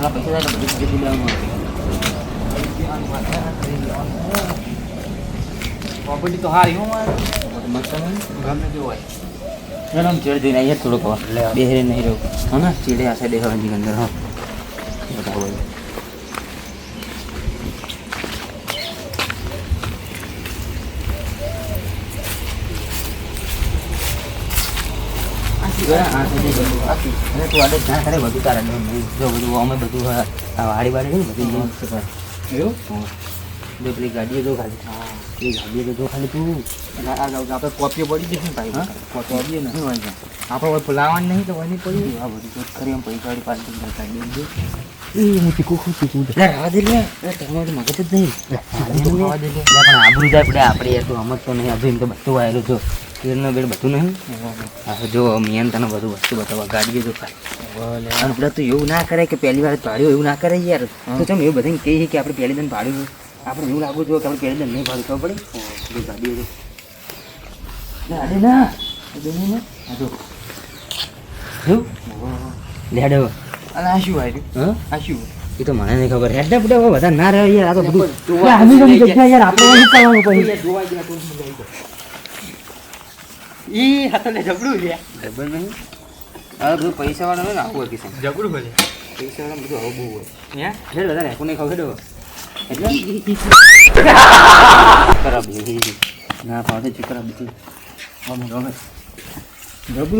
થોડા પૈસા થાય તો પ્રોપર્ટી હારી હો. ગમે તે હોય ના ચેડ જોઈને અહીંયા થોડુંક નહીં રહું હા ચીડે આ સાઈડે હવાની અંદર હા બધા હોય આ બધું તું આડે ના કરે બધું તારા જો બધું અમે બધું વાડી વાડી છે ને બધું કરે. એવું? જો પેલી ગાડીઓ જો ખાલી. પેલી ગાડીઓ જો ખાલી તું. આપણે કોપીઓ પડી જશે ને ભાઈ હા? કોપીઓ ને? નહીં હોય ને. આપણે ફુલાવાની નહીં તો વની પડી આ બધું તો ખરી આમ પૈસા વાળી કરતા દેજો એ હું ચીકુ દે લે. તમારું મગજ જ નહીં. દે. લે. પણ આબરૂ જાય પડે આપણે યાર તું સમજ તો નહીં. હજુ તો બધું આવેલું જો તેરનો બેડ બધું નહીં? હા જો મિયન તને બધું વસ્તુ બતાવવા ગાડીઓ જો અને પેલા તું એવું ના કરે કે પહેલી વાર પાડ્યું એવું ના કરે યાર. તો ચમ એવું બધાને કહીએ કે આપણે પહેલી દિન પાડ્યું આપણે એવું લાગવું જોઈએ કે આપણે પહેલી દિન નહીં પાડ્યું ખબર પડે? ગાડીઓ જો અરે ના એ બેની ને. આ જો. જો. લે અને આ શું આવ્યું હા? આ શું એ તો મને નહીં ખબર. હેડે બધા ના રહે યાર. આ તો બધું યાર આપણે કરવાનું પછી. ઈ હા તો જબડું લે ખબર નહીં. બધું પૈસા વાળા હોય ને આવું હોય કિસાન જબડું બોલે પૈસા વાળા બધું આવું બહુ હોય. હે? બધા ખાવ હેડો એટલે? ના પાડે ખરાબ છે. આમ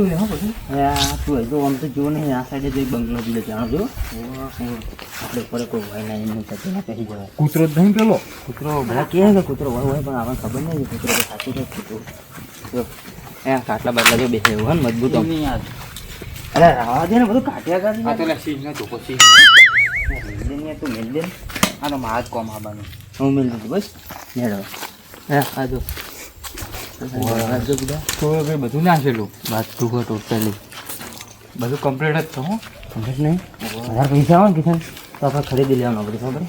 લે હા બધું હવે આ તું હજુ આમ તો જો નહીં આ સાઈડે જો એક બંગલો બી જાણો છો આપણે ઉપર કોઈ હોય ના એનું કહી જવાય. કૂતરો જ નહીં પેલો? કૂતરો બધા કહે કે કૂતરો હોય હોય પણ આપણને ખબર નહીં કૂતરો તો સાચું છે કૂતરો જો. એ કાટલા બાટલા જો બેસે એવું હોય ને મજબૂત અરે રાવા દે ને બધું કાઢ્યા કાઢી આ તો લે નતો પછી મેલ દે ને તું મેલ દે આનો મારા જ કોમ આવવાનું હું મેલ દીધું બસ. મેળો. હે આ જો. બધા. નાખેલું બાથરૂમ ટોટલી બધું કમ્પ્લીટ જ હો. સમજ નહીં. હજાર પૈસા આવે ને કિશન તો આપણે ખરીદી લેવાનો બધું ખબર?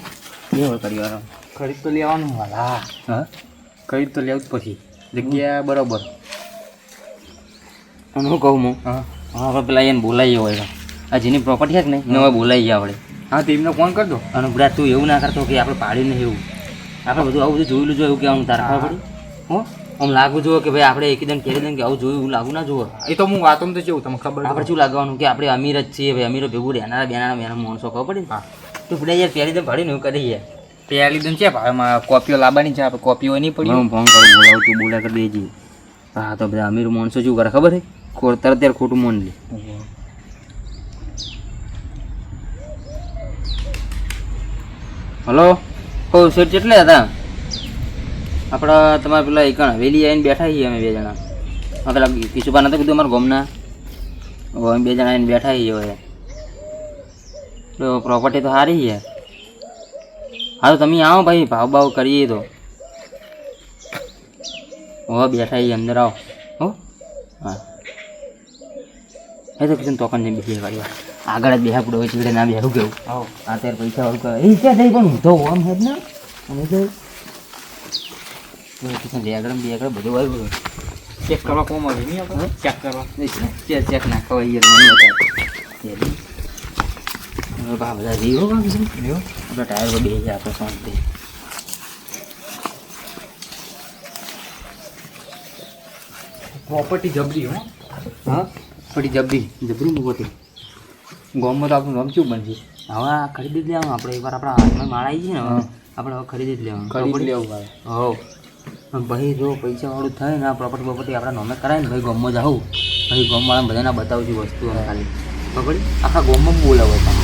એ હોય પરિવાર ખરીદ તો લેવાનું વાલા. હા? ખરીદ તો લેવું જ પછી. જગ્યા બરોબર. અને હું કહું હું? હા. હા પેલા એને બોલાવીએ હોય આ જેની પ્રોપર્ટી છે કે નહીં એને હવે બોલાવીએ આપણે. હા તેમને ફોન કરી દો. અને બધા તું એવું ના કરતો કે આપણે પાડી નહીં એવું. આપણે બધું આવું બધું જોયેલું એવું કે આમ તારા ખબર પડી? હો? આમ લાગુ જોઈએ કે ભાઈ આપણે એકદમ કહી દઈએ કે આવું જોયું એવું લાગવું ના જોવે એ તો હું વાતો તો જોઉં તમને ખબર આપણે શું લાગવાનું કે આપણે અમીર જ છીએ ભાઈ અમીરો ભેગું રહેનારા બેનારા બેના માણસો ખબર પડી હા. તો બધા યાર પહેલી તો પાડીને એવું કરી યાર પેલી દિન છે ભાઈ કોપીઓ લાવવાની છે આપણે કોપીઓ નહીં પડી. હું ફોન કરું બોલાવું તું બોલા કરી દેજે. હા તો બધા અમીર માણસો શું કરે ખબર છે? ખોર તરત ત્યારે ખોટું મન લે. હલો? ઓ સેટ કેટલે હતા? આપણા તમારા પેલા એક હવેલી આવીને બેઠા છીએ અમે બે જણા. પેલા કિશુભાઈ નતા કીધું અમારા ગમના? અમે બે જણા આવીને બેઠા છીએ હવે. તો પ્રોપર્ટી તો સારી છે. હા તો તમે આવો ભાઈ ભાવ ભાવ કરીએ તો. હો બેઠા છીએ, અંદર આવો. હો? હા. એ તો કીધું તોકન જઈને બેસી વાળી આગળ જ બેહાપડો હોય છે ના બેહું કેવું. આ અત્યારે પૈસા વાળું કહે એ ક્યાં થઈ પણ હું તો ઓમ હેડ ના? અમે તો કિશન બે આગળ બે આગળ બધું આવ્યું ચેક કરવા કોમ આવે નહીં આપણે? ચેક કરવા. ચેક ચેક ના ખવાય યાર મને બતાવ બા. બધા જીવો કામ છે એવું આપણા ટાયર પર બે આપણે શાંતિ પ્રોપર્ટી જબરી હો. હા? પડી જબરી જબરી મૂકોતી ગોમમાં તો આપણું રમચું બનશે? હવે આ ખરીદી જ લેવાનું. આપણે એકવાર આપણા હાથમાં માળ આવી છે ને આપણે હવે ખરીદી જ લેવાનું. ખરીદી લેવું ભાઈ. હો ભાઈ જો પૈસા વાળું થાય ને આ પ્રોપર્ટી પ્રોપર્ટી આપણા નોમે કરાય ને ભાઈ ગામમાં જાઉં ભાઈ ગોમવાળા બધાને બતાવું છું વસ્તુ ખાલી. ખબર આખા ગોમમાં બોલાવો હતા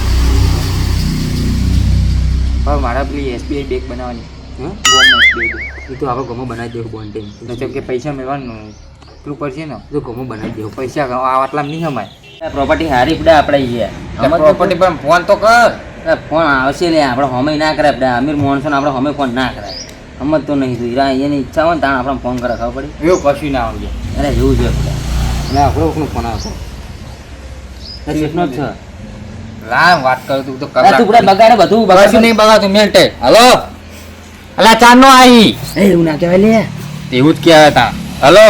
હવે મારા પેલી એસબીઆઈ બેગ બનાવવાની. હા? ગામમાં એસબીઆઈ બેગ એ તો આપણે ગામમાં બનાવી દેવું બોન ટાઈમ કે પૈસા મેળવાનું પેલું પડશે ને? જો ગામમાં બનાવી દેવું પૈસા આ આટલામાં નહીં હમાય પ્રોપર્ટી હારી પડે આપણે અહીંયા પ્રોપર્ટી પણ ફોન તો કર. ફોન આવશે ને આપણે હમે ના કરે આપણે અમીર માણસો આપણે હમે ફોન ના કરાય. સમજ તો નહીં તું. ઈરા એની ઈચ્છા હોય ને તાણ આપણે ફોન કરે ખબર પડી? એવું કશું ના આવજે. અરે એવું છે ના આપણો કોકનો ફોન આવશે શેઠનો જ છે. લા વાત કરું તું તો અરે તું પૂરા બગાડે બધું બગાડશું નહીં બગાડતું મેલ્ટે હલો? અલા ચાર નો આઈ? એ એવું ના કહેવાય લે એવું જ કહેવાય તા. હલો?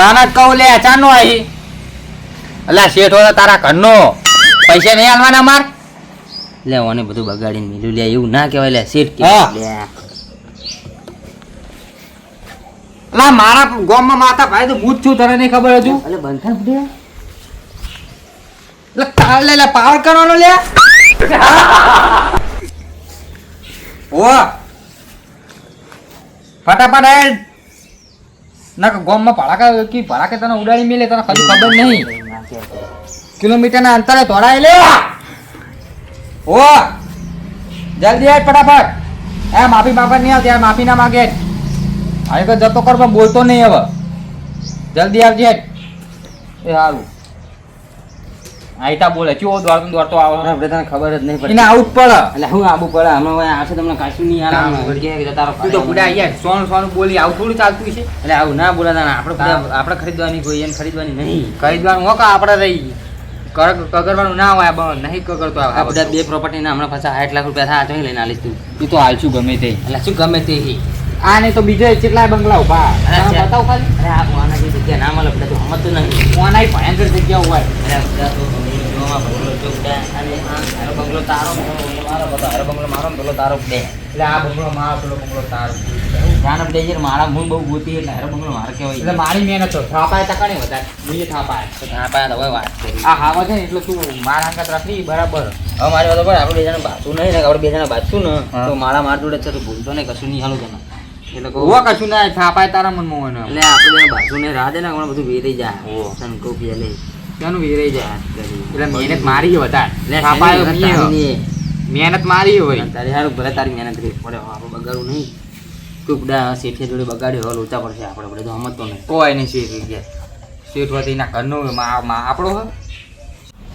તાના કહું લે ચાનો આઈ અલા શેઠ હોય તારા ઘરનો. પૈસા નહીં આલવાના માર? લે ઓને બધું બગાડીને મીલું લે એવું ના કહેવાય લે શેઠ. કે લે. મારા ગોમમાં માતા ભાઈ તો હું જ છું તને નહીં ખબર હજુ? અલે બંધા બુડે લે લે પાવર કરવાનો લે. ઓ ફટાફટ આય. ના ગામમાં ભડાકા કી ભડાકે તને ઉડાડી મેલે, તને કદી ખબર નહીં. ના કિલોમીટરના અંતરે દોડાય લે. ઓ જલ્દી આય ફટાફટ. એ, માફી બાપા નહીં આવતી માફી ના માગે. તો જતો કર બોલતો નહીં હવે. જલ્દી આવજે. એ સારું આઈતા બોલે ચો દોડતો દોડતો આવે. આપણે તને ખબર જ નહીં પડે એને આવું પડે. એટલે હું આબુ પડે? હમણાં હવે આવશે તમને કાશું નહીં આલે કે કે તારો તું તો બુડા યાર સોનું સોન બોલી આવું થોડું ચાલતું છે. એટલે આવું ના બોલા ને. આપણે. આપણે ખરીદવાની કોઈ એને ખરીદવાની નહીં. ખરીદવાનું હોક આપણે રહી. કગરવાનું ના હોય બન નહીં કગરતો આ બધા બે પ્રોપર્ટી ના હમણાં પાછા આઠ લાખ રૂપિયા થાય તો લઈને આલીશ તું. તું તો હાલશું ગમે તે. એટલે શું ગમે તે હી. આ નહીં તો બીજો કેટલા બંગલા ઊભા છે. બતાવો ખાલી. અરે આ ભગવાનના જે જગ્યા ના મળે તો સમજતું નહીં. કોનાય ભયંકર જગ્યા હોય. તો જોવામાં બંગલો અને આ તારો બંગલો મારો બધો હારો બંગલો મારો પેલો તારો બે. એટલે આ બંગલો મારો પેલો બંગલો તારો. જાણ આપણે મારા મૂળ બહુ ગોતી એટલે હારો બંગલો મારે એટલે મારી મહેનત તો થાપાય નહીં વધારે. મુઈએ થાપાય પાસે હવે વાત કરી. આ હાવા છે ને એટલે તું મારા હાંકત રાખી બરાબર. હવે મારી વાત પણ આપણે બે જણા બાજુ નહીં ને આપણે બે જણા બાજુ ને તો મારા માર જોડે છે તો ભૂલતો નહીં કશું નહીં હાલું તને. એટલે કશું ના થાપાય તારા મનમાં એટલે આપણે બાજુ ને રાહ દે ને બધું વેરી જાય. તને લે. ત્યાંનું વેરાઈ જાય એટલે મહેનત મારી વધારે મીએ. મહેનત મારી હોય તારે સારું ભલે તારી મહેનત કરી પડે આપણે બગાડવું નહીં કુકડા શેઠે જોડે બગાડ્યો હવે લોચા પડશે આપણે આપણે તો સમજતો નહીં કોઈ નહીં શેઠ ગયા શેઠ વતી ના ઘરનો આપણો હોય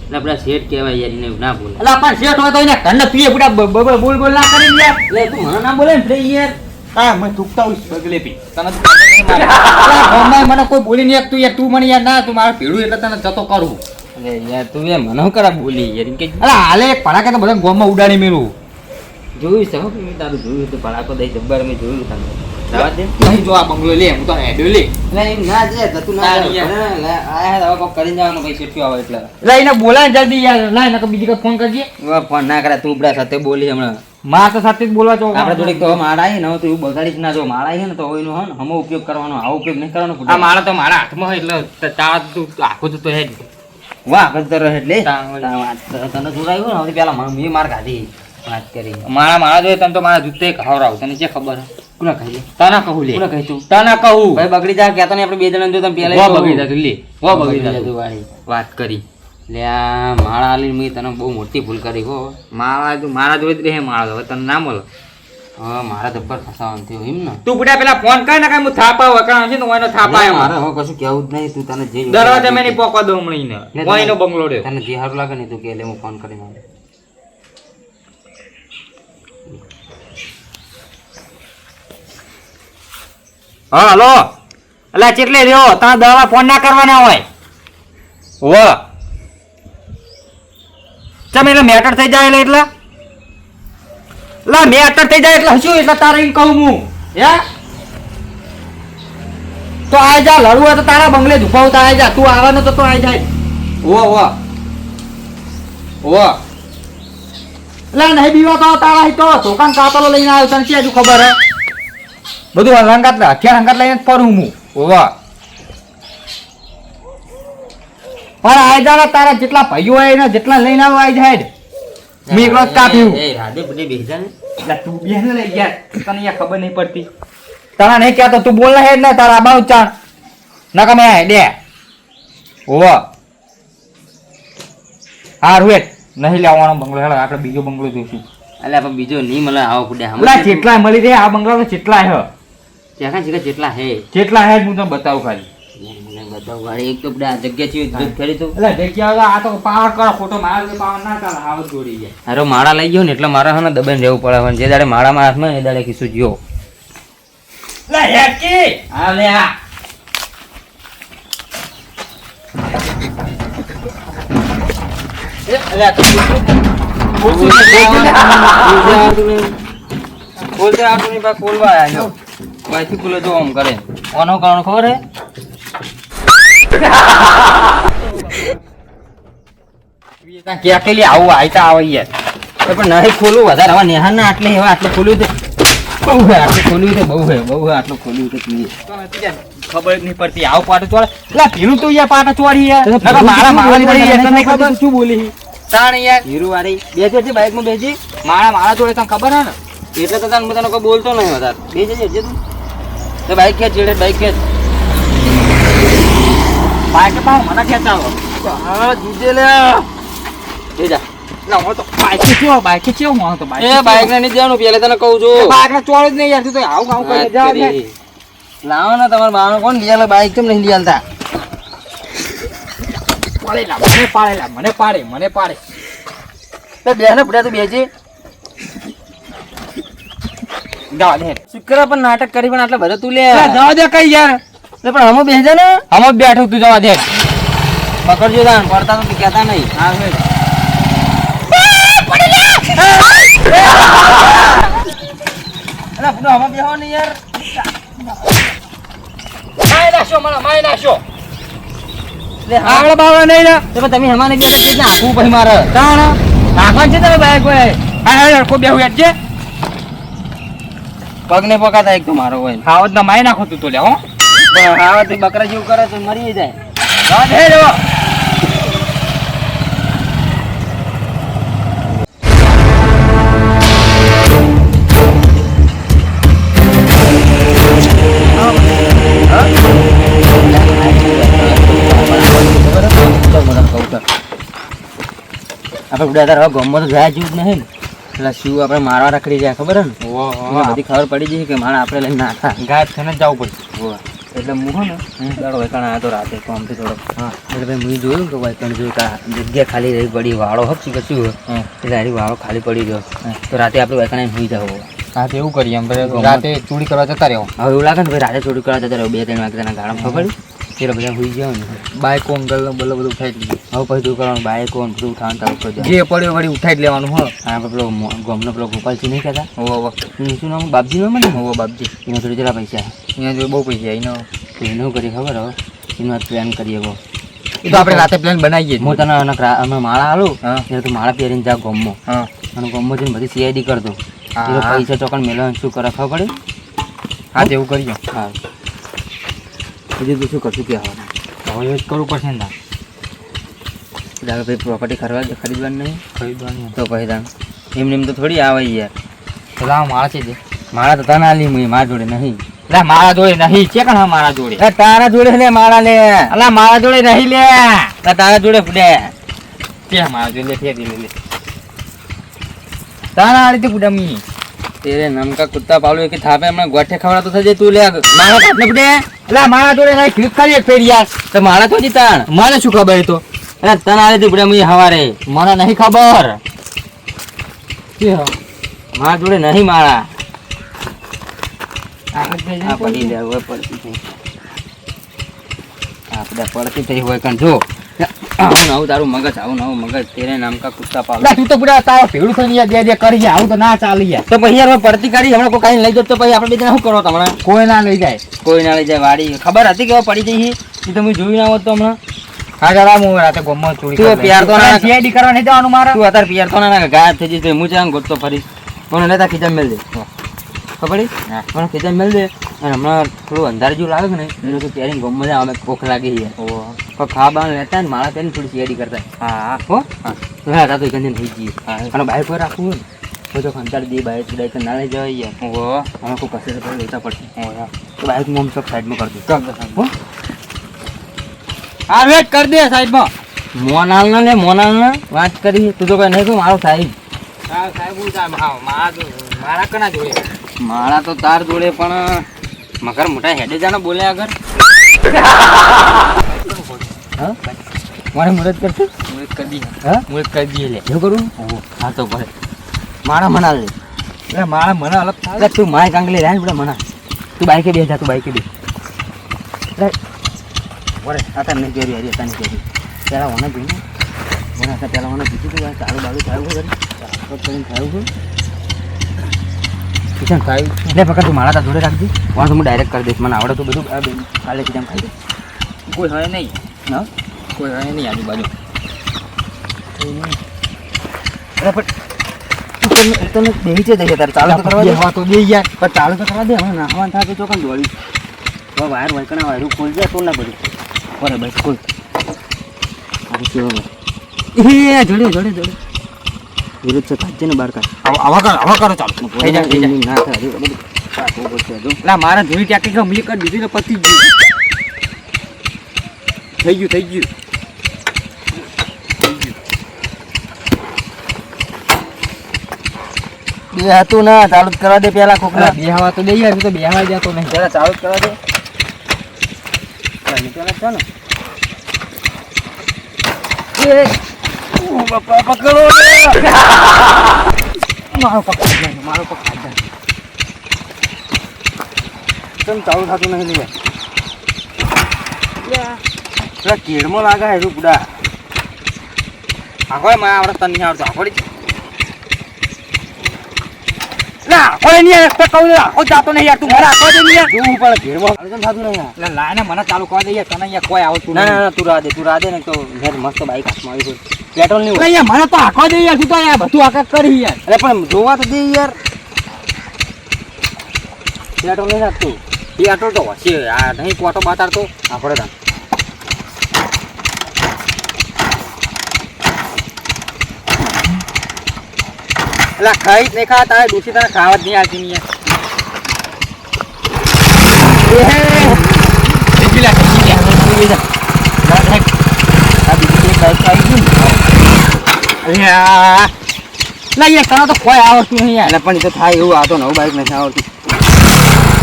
એટલે આપણે શેઠ કહેવાય યાર એને ના બોલે અલા પણ શેઠ હોય તો એને ઘરના પીએ બુડા બ- બ- બોલ બોલ ના કરી યાર એટલે તું મને ના બોલે ને યાર હા મેં થૂકતા હોઈશ બગલે પી તને ગામમાં મને કોઈ બોલી નહીં તું યાર તું મને યાર ના તું મારે ભેડું એટલે તને જતો કરું. અરે યાર તું યાર મને કરા બોલી યાર? કે અરે હાલે એક ભડાકે તો બધા ગોમમાં ઉડાડી મેળવું જોયું છે હો તારું જોયું હતું પડાકો દઈ જબ્બર મેં જોયું દે નહીં જો આ બંગલો લે હું તો હેડ્યો લે ના જાય તું ના ના, જાય યાર. ભલે ને, લે, આયા કોક કરીને જવાનું આવે એટલે એટલે એને બોલાય જલ્દી યાર લાય નકર બીજી કઈ ફોન કરજે ફોન ના કરે તું સાથે બોલી હમણાં માર તો સાથે જ બોલવા છો આપણે થોડીક તો માળા આવી ને હવે તો એવું બગાડીશ ના જો માળા આવી ને તો એનો હે હમો ઉપયોગ કરવાનો આવો ઉપયોગ નહીં કરવાનો આ મારા તો મારા હાથમાં હોય એટલે તારા તું આખું તું તો હેડ વાહ કરતો રહે એટલે. તને જોડાયું ને હવે પેલા મેં માર કાઢી વાત કરી મારા મારા જોઈએ તને તો મારા જૂતે ખવડાવું તને જે ખબર હે? કોને ખાઈ તાના કહું લે. કોને કહી તું? તાના કહું. ભાઈ બગડી જા કેતો ને આપણે બે જણા જો તમે પેલા વા બગડી જતું લે. વા બગડી જા તું. ભાઈ વાત કરી. લે આ માળા આલી મે તને બહુ મોટી ભૂલ કરી હો. મારા તું મારા જોઈ જ રહે માળા હવે તને ના મળે. હા મારા દબ્બર ફસાવાનું થયું એમ ને. તું બુડા પેલા ફોન કર ને કઈ હું થાપા વકરા છે ને ઓયનો થાપા એમ મારે હવે કશું કેવું જ નહીં તું તને જે દરવાજા મેની પોકો પોકવા દઉં હમણાં લે, ઈને. તને- ઓયનો બંગલો રે તને જે સારું લાગે ને તું કે લે હું ફોન કરી આવું. હા હલો. એટલે ચેટલે રહ્યો? તમે દવા ફોન ના કરવાના હોય. વ ચમ એટલે મેટર થઈ જાય એટલે એટલે? લા મેટર થઈ જાય એટલે શું એટલે તારે એમ કહું હું હે? તો આ જા લડવું હોય તો તારા બંગલે ઝુકાવતા આવી જા. તું આવવાનો તો તો આવી જાય. ઓ ઓ ઓ લા નહીં બીવા તો તારા હી તો. ધોકાન કાતલો લઈને આવ્યો તને શું હજુ ખબર હે? બધું હંગાત હથિયાર હંગાત લઈને ફરું હું? ઓવા. પણ આઈ જાણે તારા જેટલા ભાઈઓ હોય એના જેટલા લઈને આવો આઈ જાય મેં એકલો કાપ્યું. એ રાધે બધી ને. તું બેન લઈ ગયા. તને અહીંયા ખબર નહીં પડતી. તારા નહીં કહેતો તું બોલ હે ને તારા આબા ચાણ. ના કમે દે ઓવા. હારું હેડ. નહીં લેવાનો બંગલો. હેડ આપણે બીજો બંગલો જોઈશું. એટલે પણ બીજો નહીં મળે આવો કુડે હમણાં જેટલા મળી રહે આ બંગલા તો જેટલા હે. ત્યાં છે જેટલા હે. જેટલા હે હું તને બતાવું ખાલી. મને એક તો બધા આ જગ્યા કરી તું. એટલે જગ્યા આ તો પાવર કરો ખોટો મારા જે પાવર ના ચાલે આવત જોડી જાય. હારો માળા લઈ ગયો ને એટલે મારા હને દબાઈને રહેવું પડે હવે જે દાડે માળામાં હાથમાં એ દાડે ખીસું જ્યો લે હેકી આ લે આ અલ્યા, તું બોલતું બોલતે પાસે ખોલવા આવ્યા છો. ભાઈથી ખુલે જો આમ કરે. કોનો કારણ ખબર હે? ક્યાં કે લે આવું આયતા આવે યાર. પણ નહીં ખોલું વધારે હવે નેહાન ના આટલે હવે આટલું ખોલ્યું છે. બહુ હે આટલું ખોલ્યું છે બહુ હે બહુ હે આટલું ખોલ્યું છે તું ખબર નહીં પડતી આવું પાટો ચોડે એટલે પીલું તો યાર પાટો ચોડી યાર. મારા મારા પડી યાર તને ખબર ખબર? શું બોલી? તાણ યાર હીરો વાળી બેસી હતી બાઇકમાં બેસી. મારા મારા જોડે તને ખબર હે ને? એટલે તો તને તને કોઈ બોલતો નહીં વધારે. બે જજે તું. તો બાઈક ખેંચ જેડે બાઇક ખેંચ. બાઈક પાવ મને ખેંચાવો. હા જીજે લે. એ જા. ના હું તો બાઈક કેવો બાઈક કેવો હું તો બાઈક એ બાઈક ને નહીં જવાનું પેલે તને કહું છું. બાઈક ને ચોળ જ નહીં યાર તું તો આવું આવું કરી. જા લાવો ને તમારા બાવાનો કોણ લઈ આલે? બાઇક કેમ નહીં લઈ આલતા? પાડેલા મને પાડેલા મને પાડે મને પાડે. બે ને બધા તો બેસી જવા દે શુક્ર પણ નાટક કરી પણ આટલા બધા તું લે. જવા દે કઈ યાર. પણ હમો બેસે ને. હમ બેઠું તું જવા દે. પકડજો તાન પડતા તો કહેતા નહીં. હા અલા બુડો હમો બેહો ને યાર. માય નાખશો મને માય નાખશો આગળ બાવળા નહીં ને તો તમે હમાને બેઠા છે ને આખું પછી મારે. તાણ. નાખવાનું છે તમે બાઈક કોઈ. બેહું યાર છે પગ ને પકાતા એક તો મારો હોય. હાવત ના માય નાખો તું તો લે હો. હાવત બકરા જેવું કરે તો મરી જાય. દે રે આપણે તાર હવે તો ગયા જેવું જ નહીં ને. પેલા શું આપણે મારવા રખડી જાય ખબર ને? બધી ખબર પડી જશે કે મારા આપણે લઈને નાખા. ગાયબ થઈને જ જવું પડશે. એટલે હું હો ને દાડો વૈકણ આવ્યો તો રાતે કોમથી થોડો હા એટલે ભાઈ હું જોયું કે વૈકણ જોયું કે જગ્યા ખાલી રહી પડી વાળો હક કશું શું એટલે હારી વાળો ખાલી પડી ગયો. તો રાતે આપણે વૈકણ સુઈ જાવ હા એવું કરીએ એમ. રાતે ચોરી કરવા જતા રહ્યો હવે એવું લાગે ને ભાઈ રાતે ચોરી કરવા જતા રહ્યો બે ત્રણ વાગે તેના ગાળા ખબર એટલે બધા સુઈ ગયા ને. બાઈકો અંગલ બલ્લો બધું ઉઠાઈ લીધું હવે પછી શું કરવાનું? બાઈકો બધું ઉઠાવવાનું ચાલુ કરજો જે પડ્યો વળી ઉઠાઈ જ લેવાનું હો. હા પેલો ગમનો પેલો ગોપાલજી નહીં કહેતા? હોવા હોવ. શું નામ? બાપજી નામ ને હોવ બાપજી. એના જોડે જરા પૈસા? અહીંયા જો બહુ પૈસા એનો. એનું કરી ખબર હવે? એનો પ્લાન કરીએ બહુ એ તો આપણે રાતે પ્લાન બનાવીએ હું તને ક્રા- માળા આલું હા. ત્યારે તું માળા પહેરીને જા ગોમમાં. હા. અને ગોમમાં જઈને બધી સીઆઈડી કરતો હા. પૈસા ચોકન મેળવવાનું શું કરે ખબર પડે? હા તેવું કરી કરીએ. હા. બીજું તું શું કરશું કે હવે જ કરવું પડશે ને તાર. ભાઈ પ્રોપર્ટી ખરીદવા ખરીદવાની નહીં. ખરીદવાની. તો પછી તાણ. એમને એમ તો થોડી આવે યાર. પેલા મારા છે જે. માળા તો તને આલી મુઈ મારા જોડે નહીં. એટલે મારા જોડે નહીં. છે કણ મારા જોડે? એ તારા જોડે લે મારા લે. અલા મારા જોડે નહીં લે. આ તારા જોડે ફૂડે કે મારા જોડે લે ફેરી લે લે. તારા આડી તે ગુડામી તેરે નમકા કુત્તા પાલુ કે થાપે, હમણાં ગોઠે ખવડાતો થજે તું, લે મારા કાટને ફૂટે અલા મારા જોડે નહીં ક્લિક કરી એક ફેરી યાર. તો મારા તો જીતાણ મને શું ખબર તો? અરે, તને આલે તી ફૂટે મુઈ હવારે. મને નહીં ખબર. કે? મારા જોડે નહીં મારા. આ પડી હવે પડતી થઈ. પડતી થઈ હોય કણ, જો. આવું આવું તારું મગજ આવું નવું મગજ તેરે નામકા કુત્તા પાલું તું તો બુડા તારો ભેડું થઈને દે દે કરી આવું તો ના ચાલી યાર તો પછી યાર પડતી કાઢી હમણાં કોઈ કાંઈ લઈ જતો તો પછી આપણે બીજા શું કરો તમને કોઈ ના લઈ જાય. કોઈ ના લઈ જાય વાડી. ખબર હતી કે પડી જઈ એ તો જોઈ ના હોત તો હમણાં. હા જરા હું રાતે ગોમો ચોરી તું પ્યાર તો ના- સીઆઈડી કરવા નહીં જવાનું મારા? તું અત્યારે પિયાર તો ના ગાયબ થઈ જશે હું ગોતતો ફરી મને લેતા કીધા મેલ દે. ખબર હા. મને ખીચા મેલ દે. અને હમણાં થોડું અંધારે જેવું લાગે ને એનું તો પહેરીને ગમે અમે ભૂખ લાગી છે. પણ ખાવા લેતા ને માળા પહેરીને થોડી શેરી કરતા. હા. હો? હા. હા રાતો એકંદર થઈ જઈએ હા. અને બાઈક પર રાખવું હોય ને તો તો દે બાઈક બાઈક ના લઈ જવાય યાર. ઓહો. અમે કોઈ કશે તો લેતા પડશે. તો બાઈક હું સબ સાઈડમાં કરી કર દે સાહેબ. હો હા વેટ કર દે સાઈડમાં. મોનાલ ને મોનાલના મોનાલ ના વાત કરી. તું તો કઈ નહીં મારો સાહેબ. સાહેબ હું સાહેબ હા મારા મારા કના જોઈએ માળા તો તાર જોડે પણ મગર મોટા હેડે જાને બોલે આગળ. મારે મદદ કરશે? મદદ એક કરી દઈએ. હા? મદદ એક કરી દઈએ લે. એવું કરું? હા તો ભલે. મારા મના લે એટલે મારા મના અલગ અરે તું માય કાંગલી રાય બધા મના. તું બાઈકે બે જા તું બાઈકે બે લે. વરે અત્યારે નહીં કેરી હરી નહીં કર્યું પહેલાં ઓને જોઈને. મને પહેલાં ઓને પૂછ્યું તું ચાલુ બાલુ થયું છે કરી કરીને થયું છે કિશન ખાયું એટલે ફક્ત તું મારા જોડે રાખજે. વાં તો હું ડાયરેક્ટ કરી દઈશ. મને આવડે તો બધું. કાલે કિશન ખાઈ દે. કોઈ હોય નહીં. ના કોઈ હોય નહીં આજુબાજુ. અરે પણ તમે બેહી તારે ચાલુ કરવા દે. તો દે યાર. પણ ચાલુ તો કરવા દે. હવે નાહવાનું થાય તો ચોકન દોડી હવે વાયર વાયકણા વાયરું ખોલ જાય તો ના બધું. બરાબર ખોલ. જોડે જોડે જોડે. વિરુદ્ધ છે કાઢજે ને બહાર કાઢ આવા કરો આવા કરો ચાલો થઈ જાય થઈ જાય ના થાય હજુ બધું કાઢવું પડશે હજુ એટલે મારા ધોઈ ટ્યાકી ગમલી કરી દીધી ને પતી ગયું થઈ ગયું થઈ ગયું બે હતું ના ચાલુ જ કરવા દે પેલા કોક અલા, બેહવા તો દે યાર હું તો બેહવા જતો નહીં. પેલા ચાલુ જ કરવા દે. પેલા ચાલો. બાપા પકડો મારો પકડ જાય મારો પકડ જાય કેમ ચાલુ થતું નહીં લે પેલા કેળમાં લાગે છે રૂપડા આખો માં આવડે તને નહીં આવડતું આખોડી મને ચાલુ કરી દે યાર તને કોઈ આવતું તું દે તું દે ને તો મસ્ત બાઈક હાથમાં આવી હોય. પેટ્રોલ નહીં હોય યાર મને તો આખો દે યાર તું યાર બધું આખા કરી યાર. અરે પણ જોવા તો દે યાર. પેટ્રોલ નહીં નાખતું આટલો તો હશે આ નહીં કોટો બતાડતો. આપણે તા એટલે ખાઈ જ નહીં ખાવા તારે દૂષિત તને ખાવા જ નહીં આવતી નહીં યાર બીજી લા, બીજી લા. આ બીજી એક બાઈક આવી ગઈ ને અલ્યા. લા યાર તને તો કોઈ આવડતું નહીં યાર એટલે પણ એ તો થાય એવું આ તો નવું બાઈક નથી આવડતું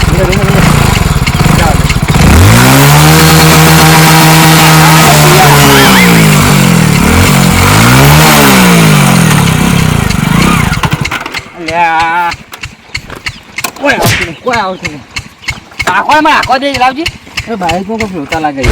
અલ્યા. કોઈ આવતું નહીં કોઈ આવતું નહીં આખો એમાં આખો દે લાવજી એ બાઈકમાં કોઈ ફ્લોતા લાગે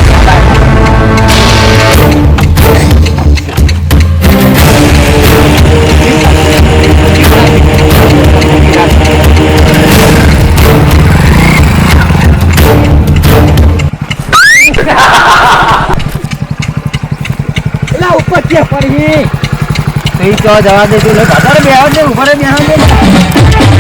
ઈ તો જવા દે તું લે ભાતારે બેહવા દે ઉપર બેહવા